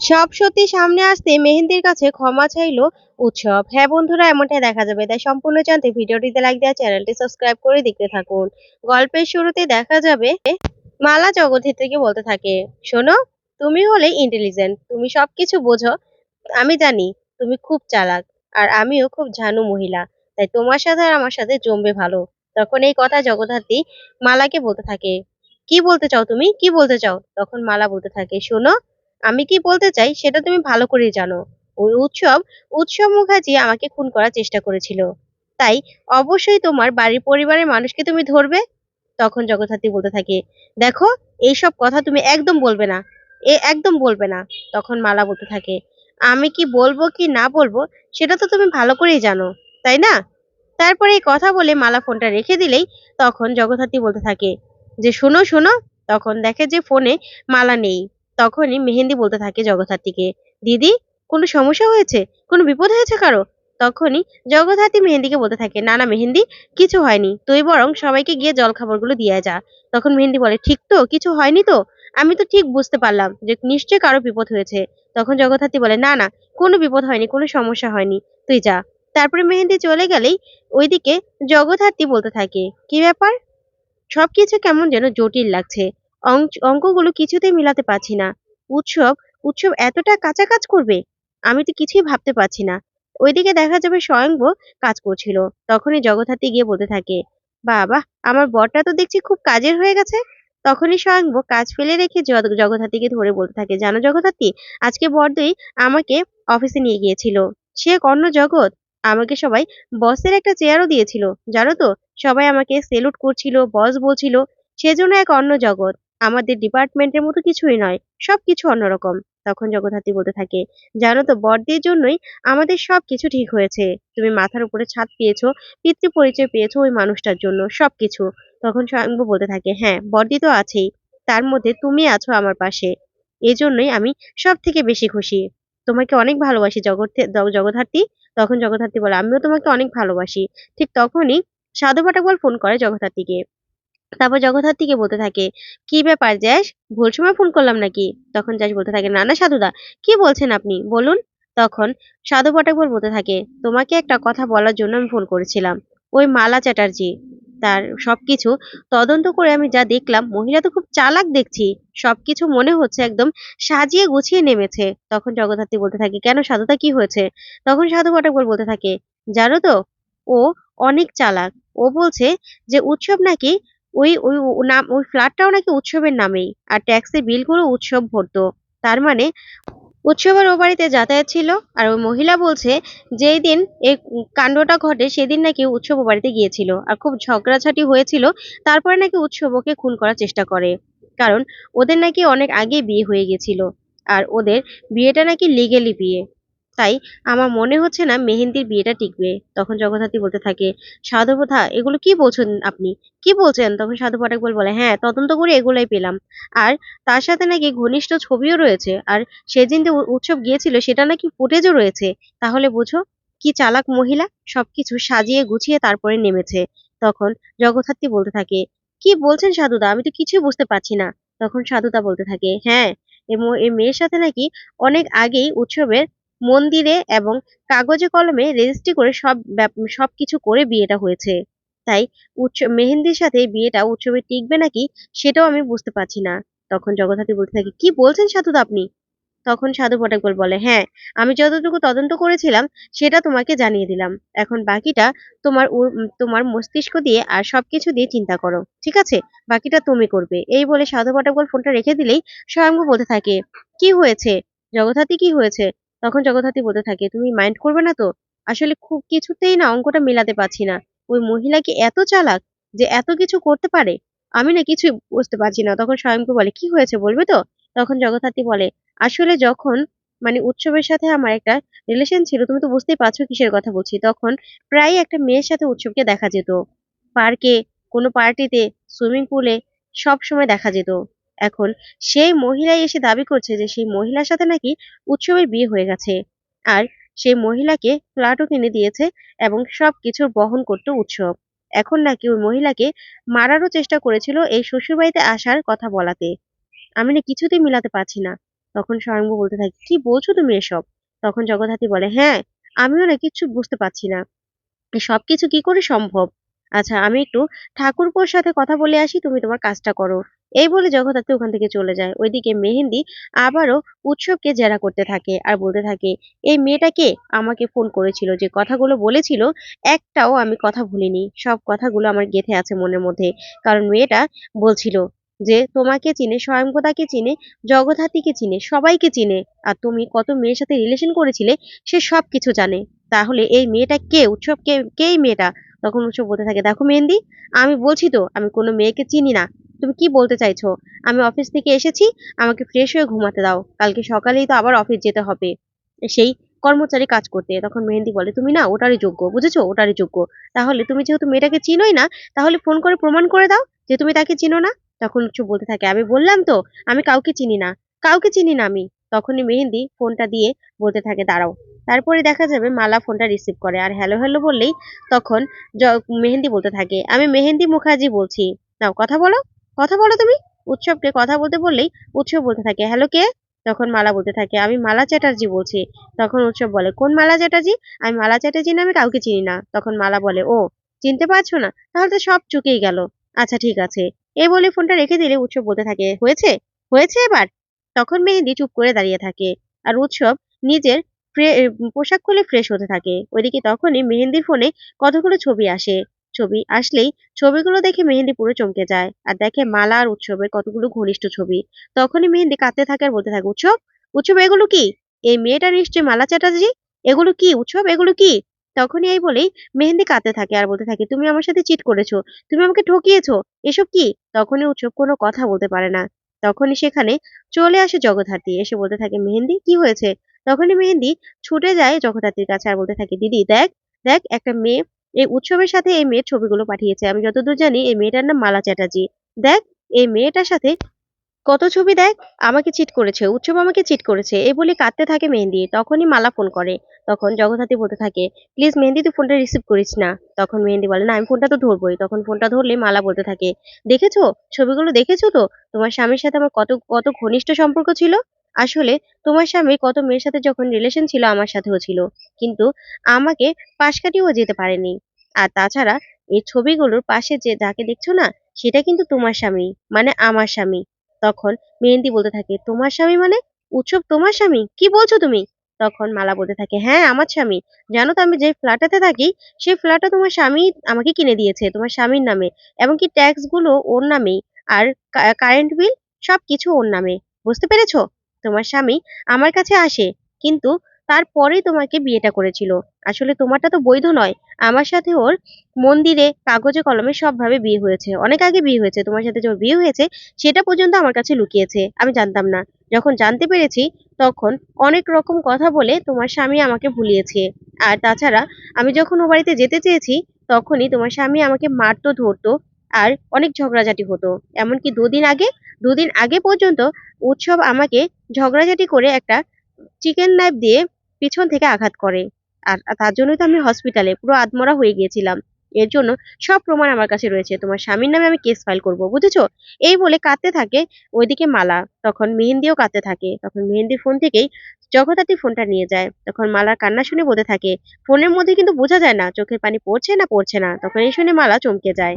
সব সত্যি সামনে আসতে মেহেন্দির কাছে ক্ষমা চাইলো উৎসব। হ্যাঁ বন্ধুরা, এমনটাই দেখা যাবে। তাই সম্পূর্ণ জানতে ভিডিওটিতে লাইক দেওয়া চ্যানেলটি সাবস্ক্রাইব করে দেখতে থাকুন। গল্পের শুরুতে দেখা যাবে মালা জগতের থেকে বলতে থাকে। শোনো, তুমি হলে ইন্টেলিজেন্ট তুমি সবকিছু বোঝো। আমি জানি, তুমি খুব চালাক। আর আমিও খুব ঝানু মহিলা। তাই তোমার সাথে আর আমার সাথে জমবে ভালো। তখন এই কথা জগদ্ধাত্রী মালাকে বলতে থাকে। কি বলতে চাও তুমি? কি বলতে চাও? তখন মালা বলতে থাকে, শোনো আমি কি বলতে চাই সেটা তুমি ভালো করেই জানো। ওই উৎসব উৎসব মুখার্জি আমাকে খুন করার চেষ্টা করেছিল। তাই অবশ্যই তোমার বাড়ির পরিবারের মানুষকে তুমি ধরবে? তখন জগদ্ধাত্রী বলতে থাকে, দেখো, এইসব কথা তুমি একদম বলবে না। এ একদম বলবে না। তখন মালা বলতে থাকে, আমি কি বলব কি না বলব সেটা তো তুমি ভালো করেই জানো, তাই না? তারপরে এই কথা বলে মালা ফোনটা রেখে দিলেই তখন জগদ্ধাত্রী বলতে থাকে, যে শোনো শোনো। তখন দেখে যে ফোনে মালা নেই। তখনই মেহেন্দি বলতে থাকে জগদ্ধাত্রীকে, দিদি, কোনো সমস্যা হয়েছে? কোনো বিপদ হয়েছে কারও? তখনই জগদ্ধাত্রী মেহেন্দিকে বলতে থাকে, না না মেহেন্দি, কিছু হয়নি। তুই বরং সবাইকে গিয়ে জল খাবারগুলো দিয়ে যা। তখন মেহেন্দি বলে, ঠিক তো? কিছু হয়নি তো? আমি তো ঠিক বুঝতে পারলাম যে নিশ্চয়ই কারও বিপদ হয়েছে। তখন জগদ্ধাত্রী বলে, না না, কোনো বিপদ হয়নি, কোনো সমস্যা হয়নি। তুই যা। তারপরে মেহেন্দি চলে গেলেই ওইদিকে জগদ্ধাত্রী বলতে থাকে, কি ব্যাপার? সবকিছু কেমন যেন জটিল লাগছে। অঙ্কগুলো কিছুতেই মিলাতে পারছি না। উৎসব উৎসব এতটা কাঁচা কাজ করবে? আমি তো কিছুই ভাবতে পারছি না। ওইদিকে দেখা যাবে স্বয়ংব কাজ করছিল। তখনই জগদ্ধাত্রী গিয়ে বলতে থাকে, বাবা, আমার বরটা তো দেখছি খুব কাজের হয়ে গেছে। তখনই স্বয়ংব কাজ ফেলে রেখে জগ- জগদ্ধাত্রীকে ধরে বলতে থাকে, জানো জগদ্ধাত্রী, আজকে বরদই আমাকে অফিসে নিয়ে গিয়েছিল। সে অন্য জগৎ আমাকে সবাই বসের একটা চেয়ারও দিয়েছিল। জানো তো, সবাই আমাকে সেলুট করছিল, বস বলছিল। সেজন্য এক অন্য জগৎ। আমাদের ডিপার্টমেন্টের মতো কিছুই নয় সব সবকিছু অন্যরকম। তখন জগদ্ধাত্রী বলতে থাকে, জানো তো, বড়দের জন্যই আমাদের সবকিছু ঠিক হয়েছে। তুমি মাথার উপরে ছাদ পেয়েছ পিতৃ পরিচয় পেয়েছ ওই মানুষটার জন্য, সবকিছু। তখন স্বয়ংভু বলতে থাকে হ্যাঁ বড়দি তো আছেই। তার মধ্যে তুমি আছো আমার পাশে। এজন্যই আমি সব থেকে বেশি খুশি। তোমাকে অনেক ভালোবাসি জগৎ জগদ্ধাত্রী। তখন জগদ্ধাত্রী বলে, আমিও তোমাকে অনেক ভালোবাসি। ঠিক তখনই সাধু পাঠাবল ফোন করে জগদ্ধাত্রীকে। তারপর জগদ্ধাত্রীকে বলতে থাকে, কি ব্যাপার জ্যাস? ভুল সময় ফোন করলাম নাকি? তখন জ্যাস বলতে থাকে, না না, সাধুদা, কি বলছেন আপনি? বলুন। তখন সাধু পাঠাকবল বলতে থাকে, তোমাকে একটা কথা বলার জন্য আমি ফোন করেছিলাম, ওই মালা চ্যাটার্জি। তার সবকিছু তদন্ত করে আমি যা দেখলাম, মহিলা তো খুব চালাক দেখছি, সবকিছু মনে হচ্ছে একদম সাজিয়ে গুছিয়ে নেমেছে। তখন জগদ্ধাত্রী বলতে থাকে, কেন সাধুতা কি হয়েছে? তখন সাধু পাঠাকবল বলতে থাকে, জানো তো, ও অনেক চালাক। ও বলছে যে উৎসব নাকি ওই ওই নাম, ওই ফ্ল্যাটটাও নাকি উৎসবের নামেই। আর ট্যাক্সের বিলগুলো উৎসব ভরতো। তার মানে উৎসবের ও বাড়িতে যাতায়াত ছিল। আর ওই মহিলা বলছে, যেই দিন এই কাণ্ডটা ঘটে, সেদিন নাকি উৎসব ও বাড়িতে গিয়েছিল। আর খুব ঝগড়াঝাটি হয়েছিল। তারপরে নাকি উৎসব ওকে খুন করার চেষ্টা করে। কারণ ওদের নাকি অনেক আগে বিয়ে হয়ে গেছিল। আর ওদের বিয়েটা নাকি লিগেলি বিয়ে। তাই আমার মনে হচ্ছে না মেহেন্দির বিয়েটা টিকবে। তখন জগদ্ধাত্রী বলতে থাকে সাধু প্রথা এগুলো কি বলছেন আপনি? কি বলছেন? তখন সাধু পাঠাকবল বলে হ্যাঁ তদন্ত করে এগুলোই পেলাম। আর তার সাথে নাকি ঘনিষ্ঠ ছবিও রয়েছে। আর সেদিন যে উৎসব গিয়েছিল, সেটা নাকি ফুটেজও রয়েছে। তাহলে বোঝো, কি চালাক মহিলা? সবকিছু সাজিয়ে গুছিয়ে তারপরে নেমেছে। তখন জগদ্ধাত্রী বলতে থাকে, কি বলছেন সাধুদা? আমি তো কিছুই বুঝতে পারছি না। তখন সাধুদা বলতে থাকে হ্যাঁ এ মেয়ের সাথে নাকি অনেক আগেই উৎসবের মন্দিরে এবং কাগজে কলমে রেজিস্ট্রি করে সব ব্যাপ- সবকিছু করে বিয়েটা হয়েছে। তাই উৎসব মেহেন্দির সাথে বিয়েটা উৎসবে টিকবে নাকি সেটাও আমি বুঝতে পারছি না। তখন জগদ্ধাত্রী বলতে থাকে, কি বলছেন সাধুদা আপনি? তখন সাধু পটাকবল বলে হ্যাঁ আমি যতটুকু তদন্ত করেছিলাম সেটা তোমাকে জানিয়ে দিলাম। এখন বাকিটা তোমার তোমার মস্তিষ্ক দিয়ে আর সবকিছু দিয়ে চিন্তা করো, ঠিক আছে? বাকিটা তুমি করবে। এই বলে সাধু পটাকবল ফোনটা রেখে দিলেই স্বয়ংভু বলতে থাকে, কি হয়েছে? জগদ্ধাত্রী কি হয়েছে? তখন জগদ্ধাত্রী বলতে থাকে, তুমি মাইন্ড করবে না তো? আসলে খুব কিছুতেই না অঙ্কটা মেলাতে পারছি না। ওই মহিলা কি এত চালাক যে এত কিছু করতে পারে? আমি না কিছুই বুঝতে পারছি না। তখন স্বয়ংভু বলে, কি হয়েছে বলবে তো? তখন জগদ্ধাত্রী বলে, আসলে যখন মানে উৎসবের সাথে আমার একটা রিলেশন ছিল, তুমি তো বুঝতেই পারছ কিসের কথা বলছি, তখন প্রায় একটা মেয়ের সাথে উৎসবকে দেখা যেত। পার্কে, কোনো পার্টিতে, সুইমিং পুলে সব সময় দেখা যেত। এখন সেই মহিলাই এসে দাবি করছে যে সেই মহিলার সাথে নাকি উৎসবের বিয়ে হয়ে গেছে। আর সেই মহিলাকে ফ্ল্যাটও কিনে দিয়েছে এবং সব কিছুর বহন করতো উৎসব। এখন নাকি ওই মহিলাকে মারারও চেষ্টা করেছিল এই শ্বশুরবাড়িতে আসার কথা বলাতে। আমি না কিছুতেই মিলাতে পারছি না। তখন স্বয়ংভু বলতে থাকে, কি বলছো তুমি এসব? তখন জগদ্ধাত্রী বলে হ্যাঁ আমিও না কিচ্ছু বুঝতে পারছি না। এই সবকিছু কি করে সম্ভব? আচ্ছা আমি একটু ঠাকুরপোর সাথে কথা বলে আসি, তুমি তোমার কাজটা করো। এই বলে জগদ্ধাত্রী ওখান থেকে চলে যায়। ওইদিকে মেহেন্দি আবারও উৎসবকে জেরা করতে থাকে আর বলতে থাকে, এই মেয়েটাকে আমাকে ফোন করেছিল যে কথাগুলো বলেছিল, একটাও আমি কথা ভুলিনি। সব কথাগুলো আমার গেঁথে আছে মনের মধ্যে। কারণ মেয়েটা বলছিল যে, তোমাকে চিনে স্বয়ংকতাকে চিনে, জগদ্ধাত্রীকে চিনে, সবাইকে চিনে। আর তুমি কত মেয়ের সাথে রিলেশন করেছিলে, সে সব কিছু জানে। তাহলে এই মেয়েটা কে? উৎসব কে? কে মেয়েটা? তখন উৎসব বলতে থাকে, দেখো মেহেন্দি, আমি বলছি তো, আমি কোনো মেয়েকে চিনি না, তুমি কি বলতে চাইছো? আমি অফিস থেকে এসেছি, আমাকে ফ্রেশ হয়ে ঘুমাতে দাও, কালকে সকালেই তো আবার অফিস যেতে হবে। সেই কর্মচারী কাজ করতে, তখন মেহেন্দি বলে, তুমি না, ওটারই যোগ্য, বুঝেছ? ওটারই যোগ্য। তাহলে তুমি যেহেতু মেয়েটাকে চিনোই না, তাহলে ফোন করে প্রমাণ করে দাও যে তুমি তাকে চিনো না। তখন উৎসব বলতে থাকে, আমি বললাম তো, আমি কাউকে চিনি না। কাউকে চিনি না আমি? তখনই মেহেন্দি ফোনটা দিয়ে বলতে থাকে, দাঁড়াও। তারপরে দেখা যাবে মালা ফোনটা রিসিভ করে। আর হ্যালো হ্যালো বললেই তখন মেহেন্দি বলতে থাকে। আমি মেহেন্দি মুখার্জি বলছি। নাও, কথা বলো। কথা বলো তুমি। উৎসবকে কথা বলতে বললেই উৎসব বলতে থাকে। হ্যালো কে? তখন মালা বলতে থাকে। আমি মালা চ্যাটার্জি বলছি। তখন উৎসব বলে, কোন মালা চ্যাটার্জি? আমি মালা চ্যাটার্জি নামে কাউকে চিনি না। তখন মালা বলে, ও, চিনতে পারছ না? তাহলে তো সব চুকেই গেল। আচ্ছা ঠিক আছে। এ বলে ফোনটা রেখে দিলে উৎসব বলতে থাকে। হয়েছে? হয়েছে এবার? তখন মেহেন্দি চুপ করে দাঁড়িয়ে থাকে। আর উৎসব নিজের পোশাক খুলে ফ্রেশ হতে থাকে। ওইদিকে তখনই মেহেন্দির ফোনে কতগুলো ছবি আসে। ছবি আসলেই ছবিগুলো দেখে মেহেন্দি পুরো চমকে যায়। আর দেখে মালা আর উৎসবের কতগুলো ঘনিষ্ঠ ছবি। তখনই মেহেন্দি কাঁদতে থাকে আর বলতে থাকে, উৎসব? উৎসব এগুলো কি? এই মেয়েটা নিশ্চয়ই মালা চ্যাটার্জি? এগুলো কি? উৎসব? এগুলো কি? তখনই এই বলেই মেহেন্দি কাঁদতে থাকে আর বলতে থাকে, তুমি আমার সাথে চিট করেছ। তুমি আমাকে ঠকিয়েছো। এসব কি? তখনই উৎসব কোনো কথা বলতে পারে না। তখনই সেখানে চলে আসে জগদ্ধাত্রী। এসে বলতে থাকে, মেহেন্দি, কি হয়েছে? তখনই মেহেন্দি ছুটে যায় জগদ্ধাত্রীর কাছে আর বলতে থাকে, দিদি, দেখ দেখ একটা মেয়ে, এই উৎসবের সাথে এই মেয়ের ছবিগুলো পাঠিয়েছে। আমি যতদূর জানি এই মেয়েটার নাম মালা চ্যাটার্জি। দেখ, এই মেয়েটার সাথে কত ছবি দেখ, আমাকে চিট করেছে, উৎসব আমাকে চিট করেছে। এই বলে কাঁদতে থাকে মেহেন্দি, তখনই মালা ফোন করে। তখন জগদ্ধাত্রী বলতে থাকে, প্লিজ মেহেন্দি, তুই ফোনটা রিসিভ করিস না। তখন মেহেন্দি বলে, না, আমি ফোনটা তো ধরবোই। তখন ফোনটা ধরলে মালা বলতে থাকে, দেখেছ? ছবিগুলো দেখেছ তো? তোমার স্বামীর সাথে আমার কত কত ঘনিষ্ঠ সম্পর্ক ছিল? আসলে তোমার স্বামী কত মেয়ের সাথে যখন রিলেশন ছিল আমার সাথেও ছিল, কিন্তু আমাকে পাশ কাটিয়েও যেতে পারেনি। আর তাছাড়া এই ছবিগুলোর পাশে যে যাকে দেখছ না, সেটা কিন্তু তোমার স্বামী মানে আমার স্বামী। তখন মেহেন্দি বলতে থাকে, তোমার স্বামী মানে? উৎসব তোমার স্বামী? কি বলছো তুমি? তখন মালা বলতে থাকে হ্যাঁ আমার স্বামী। জানো তো আমি যে ফ্ল্যাটাতে থাকি, সেই ফ্ল্যাটটা তোমার স্বামী আমাকে কিনে দিয়েছে, তোমার স্বামীর নামে। এমনকি ট্যাক্সগুলো ওর নামেই, আর কারেন্ট বিল সবকিছু ওর নামে। বুঝতে পেরেছ? তোমার স্বামী আমার কাছে আসে, কিন্তু তারপরেই তোমাকে বিয়েটা করেছিল। আসলে তোমারটা তো বৈধ নয়। আমার সাথে ওর মন্দিরে, কাগজে, কলমে সবভাবে বিয়ে হয়েছে। অনেক আগে বিয়ে হয়েছে। তোমার সাথে যে বিয়ে হয়েছে, সেটা পর্যন্ত আমার কাছে লুকিয়েছে। আমি জানতাম না। যখন জানতে পেরেছি, তখন অনেক রকম কথা বলে তোমার স্বামী আমাকে ভুলিয়েছে। আর তাছাড়া, আমি যখন ও বাড়িতে যেতে চেয়েছি, তখনই তোমার স্বামী আমাকে মারতো, ধরতো আর অনেক ঝগড়াঝাটি হতো। এমনকি দুদিন আগে দুদিন আগে পর্যন্ত উৎসব আমাকে ঝগড়াঝাটি করে একটা চিকেন নাইফ দিয়ে পিছন থেকে আঘাত করে। আর তার জন্যই তো আমি হসপিটালে পুরো আধমরা হয়ে গিয়েছিলাম। এর জন্য সব প্রমাণ আমার কাছে রয়েছে। তোমার স্বামীর নামে আমি কেস ফাইল করব, বুঝেছ? এই বলে কাঁদতে থাকে ওইদিকে মালা। তখন মেহেন্দিও কাঁদতে থাকে। তখন মেহেন্দি ফোন থেকেই জগদ্ধাত্রী ফোনটা নিয়ে যায়। তখন মালার কান্না শুনে বলতে থাকে। ফোনের মধ্যে কিন্তু বোঝা যায় না, চোখের পানি পড়ছে না পড়ছে না। তখন এই শুনে মালা চমকে যায়।